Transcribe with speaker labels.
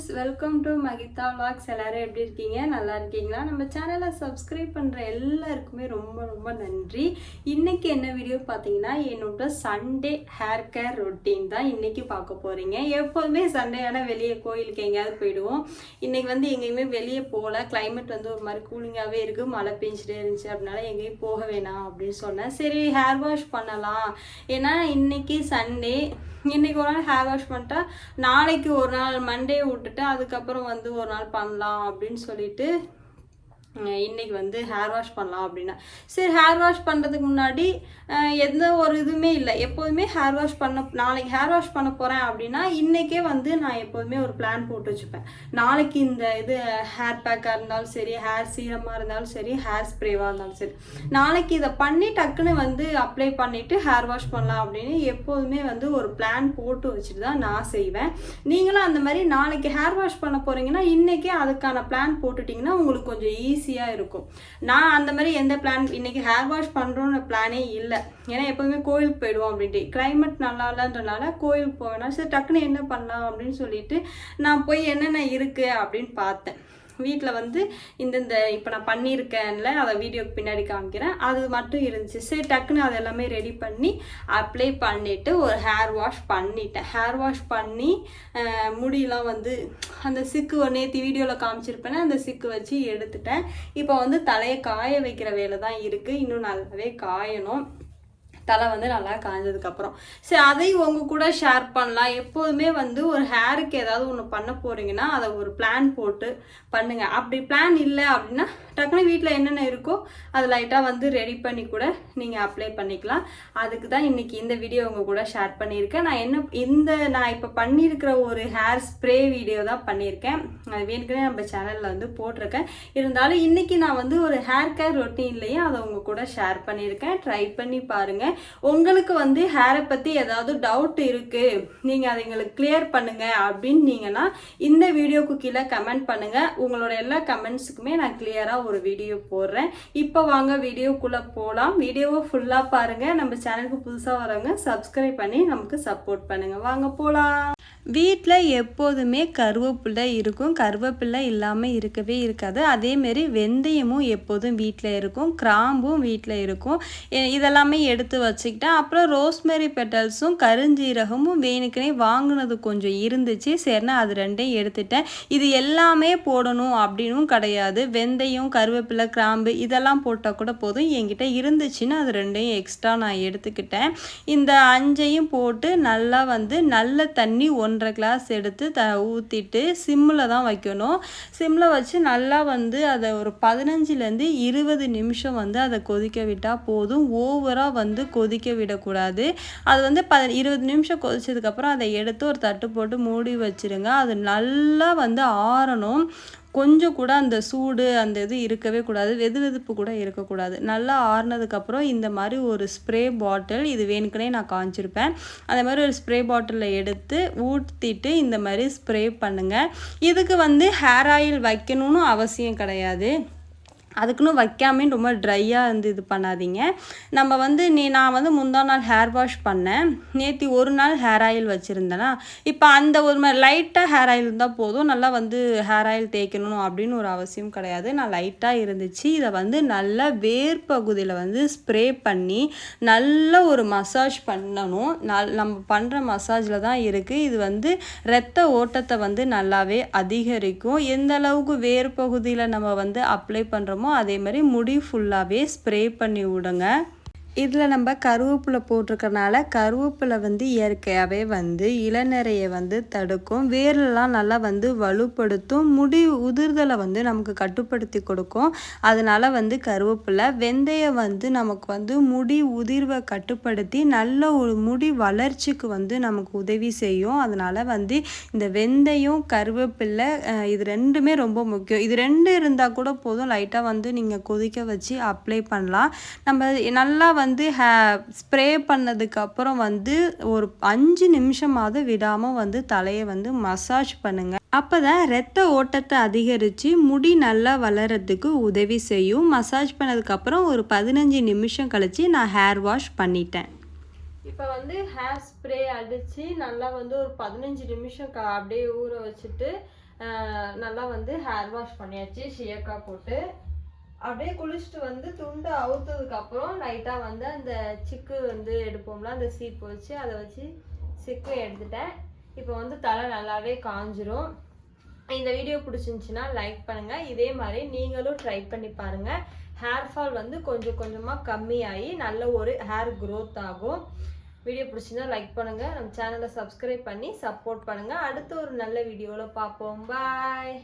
Speaker 1: friends welcome to Mahitha vlogs எல்லோரும் எப்படி இருக்கீங்க நல்லா இருக்கீங்களா நம்ம சேனலை சப்ஸ்கிரைப் பண்ணுற எல்லாருக்குமே ரொம்ப ரொம்ப நன்றி இன்றைக்கி என்ன வீடியோ பார்த்தீங்கன்னா என்னோட சண்டே ஹேர் கேர் ரொட்டீன் தான் இன்றைக்கி பார்க்க போகிறீங்க எப்போதுமே சண்டே ஆனால் வெளியே கோயிலுக்கு எங்கேயாவது போயிடுவோம் இன்றைக்கி வந்து எங்கேயுமே வெளியே போகல கிளைமேட் வந்து ஒரு மாதிரி கூலிங்காகவே இருக்குது மழை பெஞ்சிட்டே இருந்துச்சு அப்படினால எங்கேயும் போக வேணாம் அப்படின்னு சொன்னேன் சரி ஹேர் வாஷ் பண்ணலாம் ஏன்னா இன்றைக்கி சண்டே இன்றைக்கி ஒரு நாள் ஹேர் வாஷ் பண்ணிட்டா நாளைக்கு ஒரு நாள் மண்டே விட்டு போட்டுட்டு அதுக்கப்புறம் வந்து ஒரு நாள் பண்ணலாம் அப்படின்னு சொல்லிட்டு இன்றைக்கி வந்து ஹேர் வாஷ் பண்ணலாம் அப்படின்னா சரி ஹேர் வாஷ் பண்ணுறதுக்கு முன்னாடி எந்த ஒரு இதுவுமே இல்லை எப்போதுமே ஹேர் வாஷ் பண்ண நாளைக்கு ஹேர் வாஷ் பண்ண போகிறேன் அப்படின்னா இன்றைக்கே வந்து நான் எப்போதுமே ஒரு பிளான் போட்டு வச்சுப்பேன் நாளைக்கு இந்த இது ஹேர் பேக்காக இருந்தாலும் சரி ஹேர் சீரமாக இருந்தாலும் சரி ஹேர் ஸ்ப்ரேவாக இருந்தாலும் சரி நாளைக்கு இதை பண்ணி டக்குன்னு வந்து அப்ளை பண்ணிவிட்டு ஹேர் வாஷ் பண்ணலாம் அப்படின்னு எப்போதுமே வந்து ஒரு பிளான் போட்டு வச்சுட்டு தான் நான் செய்வேன் நீங்களும் அந்த மாதிரி நாளைக்கு ஹேர் வாஷ் பண்ண போகிறீங்கன்னா இன்றைக்கே அதுக்கான பிளான் போட்டுட்டிங்கன்னா உங்களுக்கு கொஞ்சம் ஈஸி ஈஸியாக இருக்கும் நான் அந்த மாதிரி எந்த பிளான் இன்றைக்கி ஹேர் வாஷ் பண்ணுறோன்னு பிளானே இல்லை ஏன்னா எப்போவுமே கோயிலுக்கு போயிடுவோம் அப்படின்ட்டு கிளைமேட் நல்லா இல்லைன்றனால கோயிலுக்கு போவேன்னா சரி டக்குன்னு என்ன பண்ணலாம் அப்படின்னு சொல்லிட்டு நான் போய் என்னென்ன இருக்குது அப்படின்னு பார்த்தேன் வீட்டில் வந்து இந்தந்த இப்போ நான் பண்ணியிருக்கேன்ல அதை வீடியோக்கு பின்னாடி காமிக்கிறேன் அது மட்டும் இருந்துச்சு சரி டக்குன்னு அது எல்லாமே ரெடி பண்ணி அப்ளை பண்ணிவிட்டு ஒரு ஹேர் வாஷ் பண்ணிட்டேன் ஹேர் வாஷ் பண்ணி முடியெலாம் வந்து அந்த சிக்கு நேற்று வீடியோவில் காமிச்சிருப்பேன்னா அந்த சிக்கு வச்சு எடுத்துட்டேன் இப்போ வந்து தலையை காய வைக்கிற வேலை தான் இருக்குது இன்னும் நல்லாவே காயணும் தலை வந்து நல்லா காய்ஞ்சதுக்கப்புறம் சரி அதையும் உங்கள் கூட ஷேர் பண்ணலாம் எப்போதுமே வந்து ஒரு ஹேருக்கு ஏதாவது ஒன்று பண்ண போறீங்கன்னா அதை ஒரு பிளான் போட்டு பண்ணுங்கள் அப்படி பிளான் இல்லை அப்படின்னா டக்குனு வீட்டில் என்னென்ன இருக்கோ அது லைட்டாக வந்து ரெடி பண்ணி கூட நீங்கள் அப்ளை பண்ணிக்கலாம் அதுக்கு தான் இன்றைக்கி இந்த வீடியோ உங்கள் கூட ஷேர் பண்ணியிருக்கேன் நான் என்ன இந்த நான் இப்போ பண்ணியிருக்கிற ஒரு ஹேர் ஸ்ப்ரே வீடியோ தான் பண்ணியிருக்கேன் அது வேணுக்கே நம்ம சேனலில் வந்து போட்டிருக்கேன் இருந்தாலும் இன்றைக்கி நான் வந்து ஒரு ஹேர் கேர் ரொட்டீன்லேயே அதை உங்கள் கூட ஷேர் பண்ணியிருக்கேன் ட்ரை பண்ணி பாருங்கள் உங்களுக்கு வந்து ஹேரை பற்றி ஏதாவது டவுட் இருக்குது நீங்கள் அதை எங்களுக்கு கிளியர் பண்ணுங்கள் அப்படின்னு நீங்கன்னா இந்த வீடியோக்கு கீழே கமெண்ட் பண்ணுங்கள் உங்களோட எல்லா கமெண்ட்ஸுக்குமே நான் கிளியராக ஒரு வீடியோ போடுறேன் இப்போ வாங்க வீடியோக்குள்ளே போகலாம் வீடியோவை ஃபுல்லாக பாருங்கள் நம்ம சேனலுக்கு புதுசாக வரவங்க சப்ஸ்கிரைப் பண்ணி நமக்கு சப்போர்ட் பண்ணுங்கள் வாங்க போகலாம் வீட்டில் எப்போதுமே கருவேப்பிள்ளை இருக்கும் கருவேப்பிள்ளை இல்லாமல் இருக்கவே இருக்காது அதேமாரி வெந்தயமும் எப்போதும் வீட்டில் இருக்கும் கிராம்பும் வீட்டில் இருக்கும் இதெல்லாமே எடுத்து வச்சுக்கிட்டேன் அப்புறம் ரோஸ்மெரி பெட்டல்ஸும் கருஞ்சீரகமும் வேணுக்கனே வாங்கினது கொஞ்சம் இருந்துச்சு சரினா அது ரெண்டையும் எடுத்துட்டேன் இது எல்லாமே போடணும் அப்படின்னும் கிடையாது வெந்தயம் கருவேப்பிலை கிராம்பு இதெல்லாம் போட்டால் கூட போதும் என்கிட்ட இருந்துச்சுன்னா அது ரெண்டையும் எக்ஸ்ட்ரா நான் எடுத்துக்கிட்டேன் இந்த அஞ்சையும் போட்டு நல்லா வந்து நல்ல தண்ணி ஒன்று ஒன்றரை கிளாஸ் எடுத்து த ஊற்றிட்டு சிம்மில் தான் வைக்கணும் சிம்மில் வச்சு நல்லா வந்து அதை ஒரு பதினஞ்சுலேருந்து இருபது நிமிஷம் வந்து அதை கொதிக்க விட்டால் போதும் ஓவராக வந்து கொதிக்க விடக்கூடாது அது வந்து ப இருபது நிமிஷம் கொதிச்சதுக்கப்புறம் அதை எடுத்து ஒரு தட்டு போட்டு மூடி வச்சுருங்க அது நல்லா வந்து ஆறணும் கொஞ்சம் கூட அந்த சூடு அந்த இது இருக்கவே கூடாது வெது வெதுப்பு கூட இருக்கக்கூடாது நல்லா ஆறுனதுக்கப்புறம் இந்த மாதிரி ஒரு ஸ்ப்ரே பாட்டில் இது வேணுக்குனே நான் காமிச்சிருப்பேன் அந்த மாதிரி ஒரு ஸ்ப்ரே பாட்டிலில் எடுத்து ஊற்றிட்டு இந்த மாதிரி ஸ்ப்ரே பண்ணுங்கள் இதுக்கு வந்து ஹேர் ஆயில் வைக்கணும்னு அவசியம் கிடையாது அதுக்குன்னு வைக்காமே ரொம்ப ட்ரையாக இருந்து இது பண்ணாதீங்க நம்ம வந்து நீ நான் வந்து முந்தா நாள் ஹேர் வாஷ் பண்ணேன் நேற்று ஒரு நாள் ஹேர் ஆயில் வச்சுருந்தேனா இப்போ அந்த ஒரு மாதிரி லைட்டாக ஹேர் ஆயில் இருந்தால் போதும் நல்லா வந்து ஹேர் ஆயில் தேய்க்கணும் அப்படின்னு ஒரு அவசியம் கிடையாது நான் லைட்டாக இருந்துச்சு இதை வந்து நல்லா வேர் பகுதியில் வந்து ஸ்ப்ரே பண்ணி நல்ல ஒரு மசாஜ் பண்ணணும் நல் நம்ம பண்ணுற மசாஜில் தான் இருக்குது இது வந்து இரத்த ஓட்டத்தை வந்து நல்லாவே அதிகரிக்கும் எந்த அளவுக்கு வேர் பகுதியில் நம்ம வந்து அப்ளை பண்ணுறோம் பண்ணுறோமோ அதே மாதிரி முடி ஃபுல்லாகவே ஸ்ப்ரே பண்ணி விடுங்க இதில் நம்ம கருவேப்பிலை போட்டிருக்கறனால கருவேப்பிலை வந்து இயற்கையாகவே வந்து இளநரையை வந்து தடுக்கும் வேர்லாம் நல்லா வந்து வலுப்படுத்தும் முடி உதிர்தலை வந்து நமக்கு கட்டுப்படுத்தி கொடுக்கும் அதனால் வந்து கருவேப்பிலை வெந்தயம் வந்து நமக்கு வந்து முடி உதிர்வை கட்டுப்படுத்தி நல்ல ஒரு முடி வளர்ச்சிக்கு வந்து நமக்கு உதவி செய்யும் அதனால் வந்து இந்த வெந்தயம் கருவேப்பிலை இது ரெண்டுமே ரொம்ப முக்கியம் இது ரெண்டு இருந்தால் கூட போதும் லைட்டாக வந்து நீங்கள் கொதிக்க வச்சு அப்ளை பண்ணலாம் நம்ம நல்லா வந்து ஹே ஸ்ப்ரே பண்ணதுக்கப்புறம் வந்து ஒரு அஞ்சு நிமிஷமாவது விடாமல் வந்து தலையை வந்து மசாஜ் பண்ணுங்கள் அப்போ தான் ரத்த ஓட்டத்தை அதிகரித்து முடி நல்லா வளரத்துக்கு உதவி செய்யும் மசாஜ் பண்ணதுக்கப்புறம் ஒரு பதினஞ்சு நிமிஷம் கழித்து நான் ஹேர் வாஷ் பண்ணிட்டேன் இப்போ வந்து ஹேர் ஸ்ப்ரே அடித்து நல்லா வந்து ஒரு பதினஞ்சு நிமிஷம் அப்படியே ஊற வச்சுட்டு நல்லா வந்து ஹேர் வாஷ் பண்ணியாச்சு ஷியக்கா போட்டு அப்படியே குளிச்சுட்டு வந்து துண்டு அவுத்ததுக்கு அப்புறம் லைட்டாக வந்து அந்த சிக்கு வந்து எடுப்போம்ல அந்த சீப்பு வச்சு அதை வச்சு சிக்கு எடுத்துட்டேன் இப்போ வந்து தலை நல்லாவே காஞ்சிரும் இந்த வீடியோ பிடிச்சிருந்துச்சின்னா லைக் பண்ணுங்கள் இதே மாதிரி நீங்களும் ட்ரை பண்ணி பாருங்கள் ஹேர் ஃபால் வந்து கொஞ்சம் கொஞ்சமாக கம்மியாகி நல்ல ஒரு ஹேர் க்ரோத் ஆகும் வீடியோ பிடிச்சிருந்தா லைக் பண்ணுங்கள் நம்ம சேனலை சப்ஸ்கிரைப் பண்ணி சப்போர்ட் பண்ணுங்கள் அடுத்து ஒரு நல்ல வீடியோவில் பார்ப்போம் பாய்